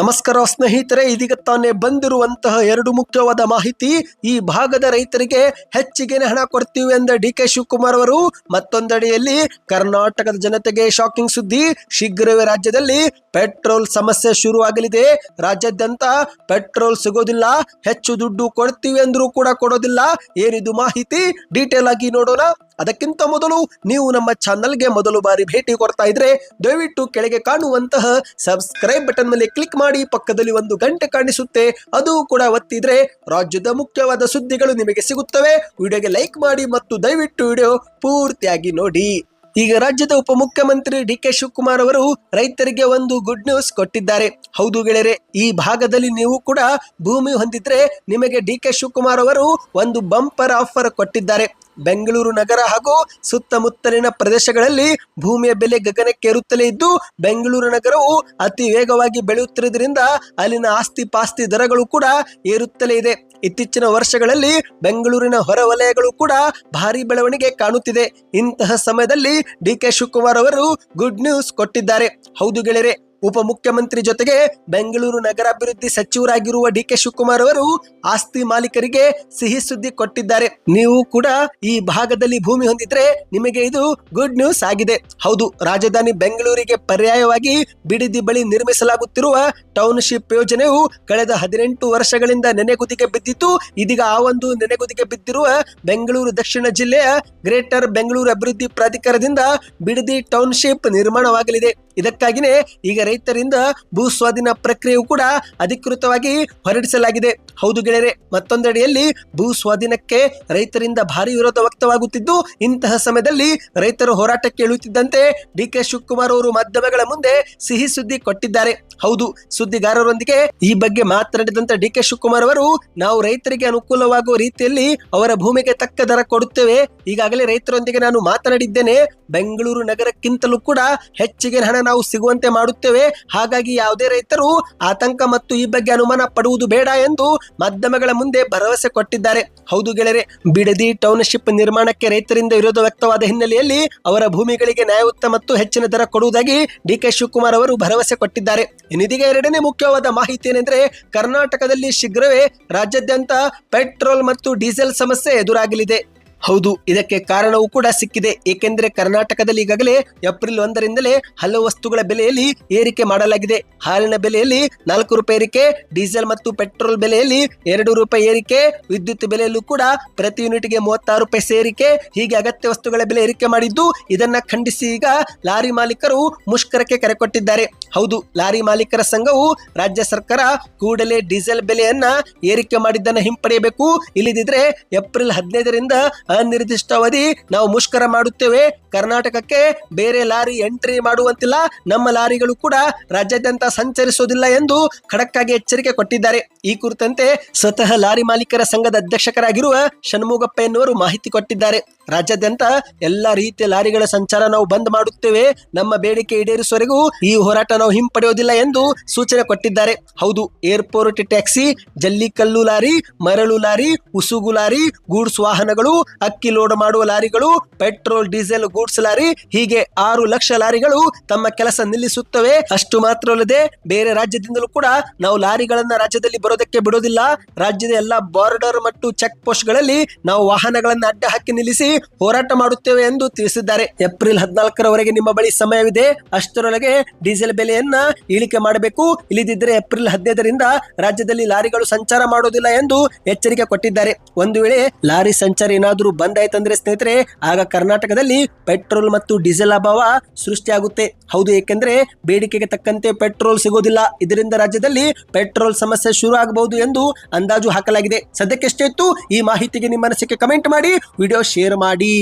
ನಮಸ್ಕಾರ ಸ್ನೇಹಿತರೆ, ಇದೀಗ ತಾನೇ ಬಂದಿರುವಂತಹ ಎರಡು ಮುಖ್ಯವಾದ ಮಾಹಿತಿ. ಈ ಭಾಗದ ರೈತರಿಗೆ ಹೆಚ್ಚಿಗೆ ಹಣ ಕೊಡ್ತೀವಿ ಎಂದ ಡಿ ಕೆ ಶಿವಕುಮಾರ್ ಅವರು. ಮತ್ತೊಂದೆಡೆಯಲ್ಲಿ ಕರ್ನಾಟಕದ ಜನತೆಗೆ ಶಾಕಿಂಗ್ ಸುದ್ದಿ. ಶೀಘ್ರವೇ ರಾಜ್ಯದಲ್ಲಿ ಪೆಟ್ರೋಲ್ ಸಮಸ್ಯೆ ಶುರುವಾಗಲಿದೆ. ರಾಜ್ಯಾದ್ಯಂತ ಪೆಟ್ರೋಲ್ ಸಿಗೋದಿಲ್ಲ, ಹೆಚ್ಚು ದುಡ್ಡು ಕೊಡ್ತೀವಿ ಅಂದ್ರೂ ಕೂಡ ಕೊಡೋದಿಲ್ಲ. ಏನಿದು ಮಾಹಿತಿ? ಡೀಟೇಲ್ ಆಗಿ ನೋಡೋಣ. ಅದಕ್ಕಿಂತ ಮೊದಲು ನೀವು ನಮ್ಮ ಚಾನಲ್ಗೆ ಮೊದಲು ಬಾರಿ ಭೇಟಿ ಕೊಡ್ತಾ ಇದ್ರೆ ದಯವಿಟ್ಟು ಕೆಳಗೆ ಕಾಣುವಂತಹ ಸಬ್ಸ್ಕ್ರೈಬ್ ಬಟನ್ ಮೇಲೆ ಕ್ಲಿಕ್ ಮಾಡಿ ಪಕ್ಕದಲ್ಲಿ ಒಂದು ಗಂಟೆ ಕಾಣಿಸುತ್ತೆ. ಅದು ಕೂಡ ಒತ್ತಿದ್ರೆ ರಾಜ್ಯದ ಮುಖ್ಯವಾದ ಸುದ್ದಿಗಳು ನಿಮಗೆ ಸಿಗುತ್ತವೆ. ವಿಡಿಯೋಗೆ ಲೈಕ್ ಮಾಡಿ ಮತ್ತು ದಯವಿಟ್ಟು ವಿಡಿಯೋ ಪೂರ್ತಿಯಾಗಿ ನೋಡಿ. ಈಗ ರಾಜ್ಯದ ಉಪಮುಖ್ಯಮಂತ್ರಿ ಡಿ ಕೆ ಶಿವಕುಮಾರ್ ಅವರು ರೈತರಿಗೆ ಒಂದು ಗುಡ್ ನ್ಯೂಸ್ ಕೊಟ್ಟಿದ್ದಾರೆ. ಹೌದು ಗೆಳೆಯರೆ, ಈ ಭಾಗದಲ್ಲಿ ನೀವು ಕೂಡ ಭೂಮಿ ಹೊಂದಿದ್ರೆ ನಿಮಗೆ ಡಿ ಕೆ ಶಿವಕುಮಾರ್ ಅವರು ಒಂದು ಬಂಪರ್ ಆಫರ್ ಕೊಟ್ಟಿದ್ದಾರೆ. ಬೆಂಗಳೂರು ನಗರ ಹಾಗೂ ಸುತ್ತಮುತ್ತಲಿನ ಪ್ರದೇಶಗಳಲ್ಲಿ ಭೂಮಿಯ ಬೆಲೆ ಗಗನಕ್ಕೇರುತ್ತಲೇ ಇದ್ದು, ಬೆಂಗಳೂರು ನಗರವು ಅತಿ ವೇಗವಾಗಿ ಬೆಳೆಯುತ್ತಿರುವುದರಿಂದ ಅಲ್ಲಿನ ಆಸ್ತಿ ಪಾಸ್ತಿ ದರಗಳು ಕೂಡ ಏರುತ್ತಲೇ ಇದೆ. ಇತ್ತೀಚಿನ ವರ್ಷಗಳಲ್ಲಿ ಬೆಂಗಳೂರಿನ ಹೊರವಲಯಗಳು ಕೂಡ ಭಾರಿ ಬೆಳವಣಿಗೆ ಕಾಣುತ್ತಿದೆ. ಇಂತಹ ಸಮಯದಲ್ಲಿ ಡಿ ಕೆ ಶಿವಕುಮಾರ್ ಅವರು ಗುಡ್ ನ್ಯೂಸ್ ಕೊಟ್ಟಿದ್ದಾರೆ. ಹೌದು ಗೆಳೆಯರೆ ಉಪಮುಖ್ಯಮಂತ್ರಿ ಜೊತೆಗೆ ಬೆಂಗಳೂರು ನಗರಾಭಿವೃದ್ಧಿ ಸಚಿವರಾಗಿರುವ ಡಿ ಕೆ ಶಿವಕುಮಾರ್ ಅವರು ಆಸ್ತಿ ಮಾಲೀಕರಿಗೆ ಸಿಹಿ ಸುದ್ದಿ ಕೊಟ್ಟಿದ್ದಾರೆ. ನೀವು ಕೂಡ ಈ ಭಾಗದಲ್ಲಿ ಭೂಮಿ ಹೊಂದಿದ್ರೆ ನಿಮಗೆ ಇದು ಗುಡ್ ನ್ಯೂಸ್ ಆಗಿದೆ. ಹೌದು, ರಾಜಧಾನಿ ಬೆಂಗಳೂರಿಗೆ ಪರ್ಯಾಯವಾಗಿ ಬಿಡಿದಿ ಬಳಿ ನಿರ್ಮಿಸಲಾಗುತ್ತಿರುವ ಟೌನ್ಶಿಪ್ ಯೋಜನೆಯು ಕಳೆದ ಹದಿನೆಂಟು ವರ್ಷಗಳಿಂದ ನೆನೆಗುದಿಗೆ ಬಿದ್ದಿತ್ತು ಇದೀಗ ಆ ಒಂದು ನೆನೆಗುದಿಗೆ ಬಿದ್ದಿರುವ ಬೆಂಗಳೂರು ದಕ್ಷಿಣ ಜಿಲ್ಲೆಯ ಗ್ರೇಟರ್ ಬೆಂಗಳೂರು ಅಭಿವೃದ್ಧಿ ಪ್ರಾಧಿಕಾರದಿಂದ ಬಿಡದಿ ಟೌನ್ಶಿಪ್ ನಿರ್ಮಾಣವಾಗಲಿದೆ. ಇದಕ್ಕಾಗಿಯೇ ಈಗ ರೈತರಿಂದ ಭೂ ಸ್ವಾಧೀನ ಪ್ರಕ್ರಿಯೆಯು ಕೂಡ ಅಧಿಕೃತವಾಗಿ ಹೊರಡಿಸಲಾಗಿದೆ. ಹೌದು ಗೆಳೆಯರೆ, ಮತ್ತೊಂದೆಡೆಯಲ್ಲಿ ಭೂ ಸ್ವಾಧೀನಕ್ಕೆ ರೈತರಿಂದ ಭಾರಿ ವಿರೋಧ ವ್ಯಕ್ತವಾಗುತ್ತಿದ್ದು, ಇಂತಹ ಸಮಯದಲ್ಲಿ ರೈತರು ಹೋರಾಟಕ್ಕೆ ಇಳಿಯುತ್ತಿದ್ದಂತೆ ಡಿ ಕೆ ಶಿವಕುಮಾರ್ ಅವರು ಮಾಧ್ಯಮಗಳ ಮುಂದೆ ಸಿಹಿ ಸುದ್ದಿ ಕೊಟ್ಟಿದ್ದಾರೆ. ಹೌದು, ಸುದ್ದಿಗಾರರೊಂದಿಗೆ ಈ ಬಗ್ಗೆ ಮಾತನಾಡಿದಂತ ಡಿ ಕೆ ಶಿವಕುಮಾರ್ ಅವರು, ನಾವು ರೈತರಿಗೆ ಅನುಕೂಲವಾಗುವ ರೀತಿಯಲ್ಲಿ ಅವರ ಭೂಮಿಗೆ ತಕ್ಕ ದರ ಕೊಡುತ್ತೇವೆ. ಈಗಾಗಲೇ ರೈತರೊಂದಿಗೆ ನಾನು ಮಾತನಾಡಿದ್ದೇನೆ, ಬೆಂಗಳೂರು ನಗರಕ್ಕಿಂತಲೂ ಕೂಡ ಹೆಚ್ಚಿಗೆ ಹಣ ನಾವು ಸಿಗುವಂತೆ ಮಾಡುತ್ತೇವೆ. ಹಾಗಾಗಿ ಯಾವುದೇ ರೈತರು ಆತಂಕ ಮತ್ತು ಈ ಬಗ್ಗೆ ಅನುಮಾನ ಪಡುವುದು ಬೇಡ ಎಂದು ಮಾಧ್ಯಮಗಳ ಮುಂದೆ ಭರವಸೆ ಕೊಟ್ಟಿದ್ದಾರೆ. ಹೌದು ಗೆಳೆಯರೆ, ಬಿಡದಿ ಟೌನ್ಶಿಪ್ ನಿರ್ಮಾಣಕ್ಕೆ ರೈತರಿಂದ ವಿರೋಧ ವ್ಯಕ್ತವಾದ ಹಿನ್ನೆಲೆಯಲ್ಲಿ ಅವರ ಭೂಮಿಗಳಿಗೆ ನ್ಯಾಯಯುಕ್ತ ಮತ್ತು ಹೆಚ್ಚಿನ ದರ ಕೊಡುವುದಾಗಿ ಡಿ ಕೆ ಶಿವಕುಮಾರ್ ಅವರು ಭರವಸೆ ಕೊಟ್ಟಿದ್ದಾರೆ. ಇನ್ನಿದೀಗ ಎರಡನೇ ಮುಖ್ಯವಾದ ಮಾಹಿತಿ ಏನೆಂದರೆ, ಕರ್ನಾಟಕದಲ್ಲಿ ಶೀಘ್ರವೇ ರಾಜ್ಯಾದ್ಯಂತ ಪೆಟ್ರೋಲ್ ಮತ್ತು ಡೀಸೆಲ್ ಸಮಸ್ಯೆ ಎದುರಾಗಲಿದೆ. ಹೌದು, ಇದಕ್ಕೆ ಕಾರಣವೂ ಕೂಡ ಸಿಕ್ಕಿದೆ. ಏಕೆಂದರೆ ಕರ್ನಾಟಕದಲ್ಲಿ ಈಗಾಗಲೇ ಏಪ್ರಿಲ್ ಒಂದರಿಂದಲೇ ಹಲವು ವಸ್ತುಗಳ ಬೆಲೆಯಲ್ಲಿ ಏರಿಕೆ ಮಾಡಲಾಗಿದೆ. ಹಾಲಿನ ಬೆಲೆಯಲ್ಲಿ ನಾಲ್ಕು ರೂಪಾಯಿ ಏರಿಕೆ, ಡೀಸೆಲ್ ಮತ್ತು ಪೆಟ್ರೋಲ್ ಬೆಲೆಯಲ್ಲಿ ಎರಡು ರೂಪಾಯಿ ಏರಿಕೆ, ವಿದ್ಯುತ್ ಬೆಲೆಯಲ್ಲೂ ಕೂಡ ಪ್ರತಿ ಯೂನಿಟ್ಗೆ ಮೂವತ್ತಾರು ರೂಪಾಯಿ ಸೇರಿಕೆ, ಹೀಗೆ ಅಗತ್ಯ ವಸ್ತುಗಳ ಬೆಲೆ ಏರಿಕೆ ಮಾಡಿದ್ದು, ಇದನ್ನ ಖಂಡಿಸಿ ಈಗ ಲಾರಿ ಮಾಲೀಕರು ಮುಷ್ಕರಕ್ಕೆ ಕರೆ ಕೊಟ್ಟಿದ್ದಾರೆ. ಹೌದು, ಲಾರಿ ಮಾಲೀಕರ ಸಂಘವು ರಾಜ್ಯ ಸರ್ಕಾರ ಕೂಡಲೇ ಡೀಸೆಲ್ ಬೆಲೆಯನ್ನ ಏರಿಕೆ ಮಾಡಿದ್ದನ್ನು ಹಿಂಪಡೆಯಬೇಕು. ಇಲ್ಲದಿದ್ರೆ ಏಪ್ರಿಲ್ ಹದಿನೈದರಿಂದ ಅನಿರ್ದಿಷ್ಟ ಅವಧಿ ನಾವು ಮುಷ್ಕರ ಮಾಡುತ್ತೇವೆ. ಕರ್ನಾಟಕಕ್ಕೆ ಬೇರೆ ಲಾರಿ ಎಂಟ್ರಿ ಮಾಡುವಂತಿಲ್ಲ. ನಮ್ಮ ಲಾರಿಗಳು ಕೂಡ ರಾಜ್ಯಾದ್ಯಂತ ಸಂಚರಿಸುವುದಿಲ್ಲ ಎಂದು ಖಡಕ್ಕಾಗಿ ಎಚ್ಚರಿಕೆ ಕೊಟ್ಟಿದ್ದಾರೆ. ಈ ಕುರಿತಂತೆ ಸ್ವತಃ ಲಾರಿ ಮಾಲೀಕರ ಸಂಘದ ಅಧ್ಯಕ್ಷಕರಾಗಿರುವ ಷಣ್ಮುಗಪ್ಪ ಎನ್ನುವರು ಮಾಹಿತಿ ಕೊಟ್ಟಿದ್ದಾರೆ. ರಾಜ್ಯಾದ್ಯಂತ ಎಲ್ಲ ರೀತಿಯ ಲಾರಿಗಳ ಸಂಚಾರ ನಾವು ಬಂದ್ ಮಾಡುತ್ತೇವೆ. ನಮ್ಮ ಬೇಡಿಕೆ ಈಡೇರಿಸುವವರೆಗೂ ಈ ಹೋರಾಟ ನಾವು ಹಿಂಪಡೆಯುವುದಿಲ್ಲ ಎಂದು ಸೂಚನೆ ಕೊಟ್ಟಿದ್ದಾರೆ. ಹೌದು, ಏರ್ಪೋರ್ಟ್ ಟ್ಯಾಕ್ಸಿ, ಜಲ್ಲಿಕಲ್ಲು ಲಾರಿ, ಮರಳು ಲಾರಿ, ಉಸುಗು ಲಾರಿ, ಗೂಡ್ಸ್ ವಾಹನಗಳು, ಅಕ್ಕಿ ಲೋಡ್ ಮಾಡುವ ಲಾರಿಗಳು, ಪೆಟ್ರೋಲ್, ಡೀಸೆಲ್, ಗೂಡ್ಸ್ ಲಾರಿ, ಹೀಗೆ ಆರು ಲಕ್ಷ ಲಾರಿಗಳು ತಮ್ಮ ಕೆಲಸ ನಿಲ್ಲಿಸುತ್ತವೆ. ಅಷ್ಟು ಮಾತ್ರವಲ್ಲದೆ ಬೇರೆ ರಾಜ್ಯದಿಂದಲೂ ಕೂಡ ನಾವು ಲಾರಿಗಳನ್ನ ರಾಜ್ಯದಲ್ಲಿ ಬರೋದಕ್ಕೆ ಬಿಡೋದಿಲ್ಲ. ರಾಜ್ಯದ ಎಲ್ಲಾ ಬಾರ್ಡರ್ ಮತ್ತು ಚೆಕ್ ಪೋಸ್ಟ್ಗಳಲ್ಲಿ ನಾವು ವಾಹನಗಳನ್ನ ಅಡ್ಡ ಹಾಕಿ ನಿಲ್ಲಿಸಿ ಹೋರಾಟ ಮಾಡುತ್ತೇವೆ ಎಂದು ತಿಳಿಸಿದ್ದಾರೆ. ಏಪ್ರಿಲ್ ಹದಿನಾಲ್ಕರವರೆಗೆ ನಿಮ್ಮ ಬಳಿ ಸಮಯವಿದೆ. ಅಷ್ಟರೊಳಗೆ ಡೀಸೆಲ್ ಬೆಲೆಯನ್ನ ಇಳಿಕೆ ಮಾಡಬೇಕು. ಇಳಿದಿದ್ರೆ ಏಪ್ರಿಲ್ ಹದಿನೈದರಿಂದ ರಾಜ್ಯದಲ್ಲಿ ಲಾರಿಗಳು ಸಂಚಾರ ಮಾಡೋದಿಲ್ಲ ಎಂದು ಎಚ್ಚರಿಕೆ ಕೊಟ್ಟಿದ್ದಾರೆ. ಒಂದು ವೇಳೆ ಲಾರಿ ಸಂಚಾರ ಏನಾದರೂ ಬಂದ್ ಆಯ್ತಂದ್ರೆ ಸ್ನೇಹಿತರೆ, ಆಗ ಕರ್ನಾಟಕದಲ್ಲಿ ಪೆಟ್ರೋಲ್ ಮತ್ತು ಡೀಸೆಲ್ ಅಭಾವ ಸೃಷ್ಟಿಯಾಗುತ್ತೆ. ಹೌದು, ಏಕೆಂದ್ರೆ ಬೇಡಿಕೆಗೆ ತಕ್ಕಂತೆ ಪೆಟ್ರೋಲ್ ಸಿಗೋದಿಲ್ಲ. ಇದರಿಂದ ರಾಜ್ಯದಲ್ಲಿ ಪೆಟ್ರೋಲ್ ಸಮಸ್ಯೆ ಶುರು ಆಗಬಹುದು ಎಂದು ಅಂದಾಜು ಹಾಕಲಾಗಿದೆ. ಸದ್ಯಕ್ಕೆ ಇತ್ತು, ಈ ಮಾಹಿತಿಗೆ ನಿಮ್ಮ ಅನಿಸಿಕೆ ಕಮೆಂಟ್ ಮಾಡಿ. ವಿಡಿಯೋ ಶೇರ್ ಮಾಡಿ